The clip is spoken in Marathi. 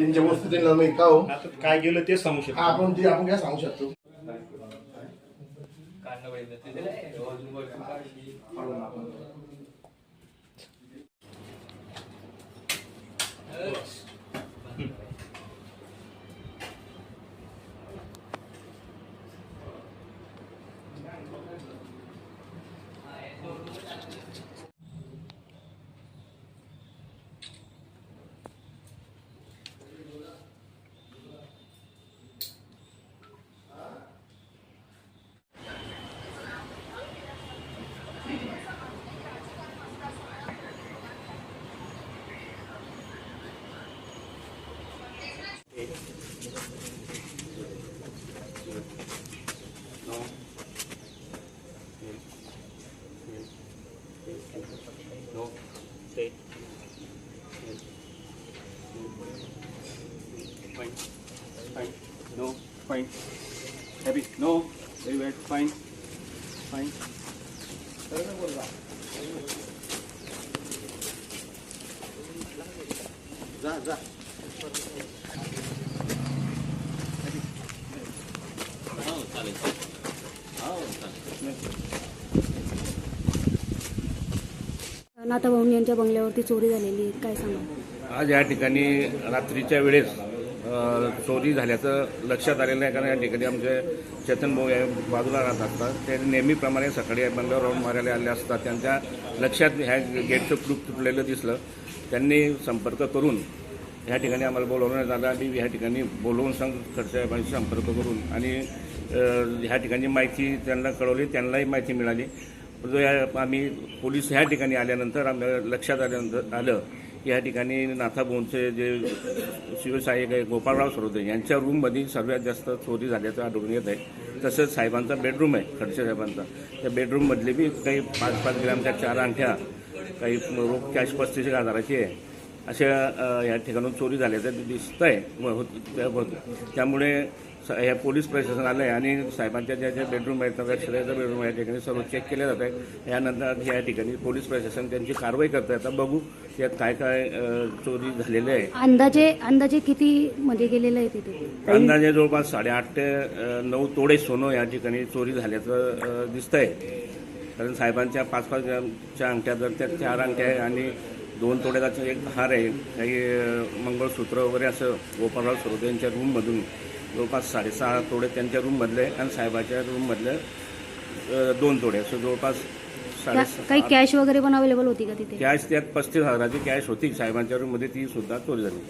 तीनच्या वस्तू त्यांना नाही का हो आता काय गेलं ते सांगू शकतो. आपण ते आपण काय सांगू शकतो? Fine. Fine. No. Fine. Happy. No. Very bad. Fine. Fine. जा जा नाथा भाऊन यांच्या बंगल्यावरती चोरी झालेली आहे. काय सांगा आज या ठिकाणी रात्रीच्या वेळेस अ, चोरी झाल्याचं लक्षात आलेलं आहे कारण या ठिकाणी आमचे चेतन भाऊ या बाजूला राहत असतात. ते नेहमीप्रमाणे सकाळी बंगल्यावर राऊंड मारायला आले असतात. त्यांच्या लक्षात ह्या गेटचं क्लूप तुटलेलं दिसलं. त्यांनी संपर्क करून ह्या ठिकाणी आम्हाला बोलवण्यात आलं आणि ह्या ठिकाणी बोलवून सांग साहेबांशी संपर्क करून आणि अ, ह्या ठिकाणी माहिती त्यांना कळवली त्यांनाही माहिती मिळाली. आम्ही पोलीस ह्या ठिकाणी आल्यानंतर आम्हाला लक्षात आल्यानंतर आलं की या ठिकाणी नाथाभाऊंचे जे शिवसहाय्यक आहे गोपाळराव सरोदे यांच्या रूममध्ये सर्वात जास्त चोरी झाल्याचं आढळून येत आहे. तसंच साहेबांचा बेडरूम आहे खडसे साहेबांचा. त्या बेडरूममधले बी काही पाच पाच ग्रॅमच्या चार अंठ्या काही रोख कॅश पस्तीस एक हजाराची आहे. अशा या ठिकाणून चोरी झाल्याचं दिसत आहे त्यामुळे ह्या पोलीस प्रशासन आलं आहे आणि साहेबांच्या ज्या ज्या बेडरूम आहेत नगरक्षराचं बेडरूम आहे या ठिकाणी सर्व चेक केले जात आहे यानंतर या ठिकाणी पोलीस प्रशासन त्यांची कारवाई करत आहे आता बघू त्यात काय काय चोरी झालेले आहे. अंदाजे अंदाजे किती मध्ये गेलेलं आहे तिथे? अंदाजे जवळपास साडेआठ ते नऊ तोडे सोनं या ठिकाणी चोरी झाल्याचं दिसतंय. कारण साहेबांच्या पाच पाच ग्रामच्या अंगठ्या जर त्या चार अंगठ्या आहे आणि दोन तोड्याचा एक हार आहे काही मंगळसूत्र वगैरे असं गोपाळराव सरोदे यांच्या रूममधून जवळपास साडेसहा तोडे त्यांच्या रूममधले आणि साहेबाच्या रूममधले दोन तोडे असं जवळपास काही कॅश वगैरे पण अवेलेबल होती का तिथे? कॅश त्यात पस्तीस हजाराची कॅश होती. साहेबांच्या रूममध्ये ती सुद्धा चोरी झाली.